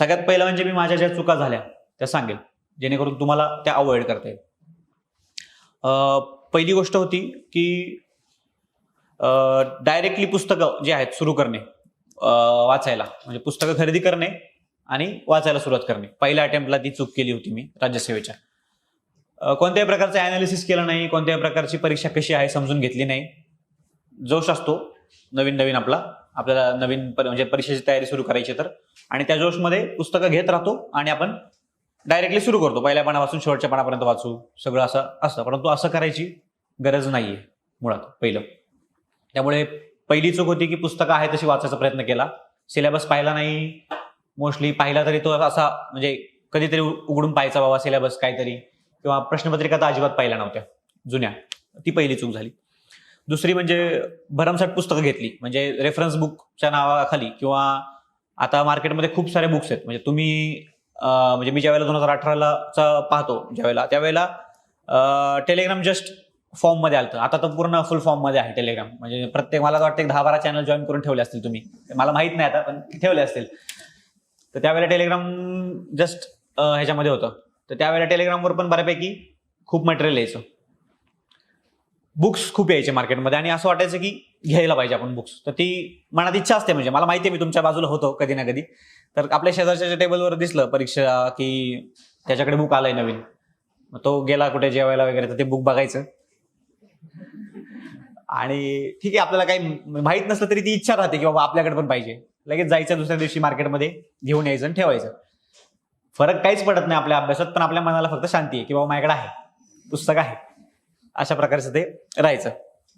सगळ्यात पहिलं म्हणजे मी माझ्या ज्या चुका झाल्या त्या सांगेल जेणेकरून तुम्हाला त्या अवॉइड करता येईल. पहिली गोष्ट होती की डायरेक्टली पुस्तकं जे आहेत सुरू करणे वाचायला म्हणजे पुस्तकं खरेदी करणे आणि वाचायला सुरुवात करणे. पहिल्या अटेम्प्टला ती चूक केली होती मी राज्यसेवेच्या. कोणत्याही प्रकारचं अनालिसिस केलं नाही कोणत्याही प्रकारची परीक्षा कशी आहे समजून घेतली नाही. जोश असतो नवीन नवीन आपला आपल्याला नवीन म्हणजे परीक्षेची तयारी सुरू करायची तर. आणि त्या जोशमध्ये पुस्तकं घेत राहतो आणि आपण डायरेक्टली सुरू करतो. पहिल्या पानापासून शेवटच्या पानापर्यंत वाचू. सगळं असं असतं. परंतु असं करायची गरज नाहीये मुळात पहिलं. त्यामुळे पहिली चूक होती की पुस्तकं आहे तशी वाचायचा प्रयत्न केला. सिलेबस पाहिला नाही. मोस्टली पाहिला तरी तो असा म्हणजे कधीतरी उघडून पाहायचा बाबा सिलेबस काहीतरी. किंवा प्रश्नपत्रिका तर अजिबात पाहिल्या नव्हत्या. जुन्या. ती पहिली चूक झाली. दुसरी म्हणजे भरमसाठ पुस्तकं घेतली. म्हणजे रेफरन्स बुकच्या नावाखाली किंवा आता मार्केटमध्ये खूप सारे बुक्स आहेत. म्हणजे तुम्ही म्हणजे मी ज्यावेळेला दोन हजार अठराला पाहतो ज्यावेळेला त्यावेळेला टेलिग्राम जस्ट फॉर्ममध्ये आलं आता तर पूर्ण फुल फॉर्ममध्ये आहे टेलिग्राम म्हणजे प्रत्येक मला वाटतं एक दहा बारा चॅनल जॉईन करून ठेवले असतील तुम्ही. मला माहीत नाही आता पण ठेवले असतील. तर त्यावेळेला टेलिग्राम जस्ट ह्याच्यामध्ये होतं. तर त्यावेळेला टेलिग्रामवर पण बऱ्यापैकी खूप मटेरियल यायचं. बुक्स खूप यायचे मार्केटमध्ये आणि असं वाटायचं की घ्यायला पाहिजे आपण बुक्स तर ती मनात इच्छा असते म्हणजे. मला माहिती आहे मी तुमच्या बाजूला होतो कधी ना कधी. तर आपल्या शेजारच्या टेबलवर दिसलं परीक्षा की त्याच्याकडे बुक आलाय नवीन. मग तो गेला कुठे जेवायला वगैरे तर ते बुक बघायचं. आणि ठीक आहे आपल्याला काही माहीत नसलं तरी ती इच्छा राहते की बाबा आपल्याकडे पण पाहिजे. लगेच जायचं दुसऱ्या दिवशी मार्केटमध्ये घेऊन यायचं आणि ठेवायचं. फरक काहीच पडत नाही आपल्या अभ्यासात पण आपल्या मनाला फक्त शांती आहे की बाबा माझ्याकडे आहे. पुस्तक आहे. अशा प्रकारचं ते राहायचं.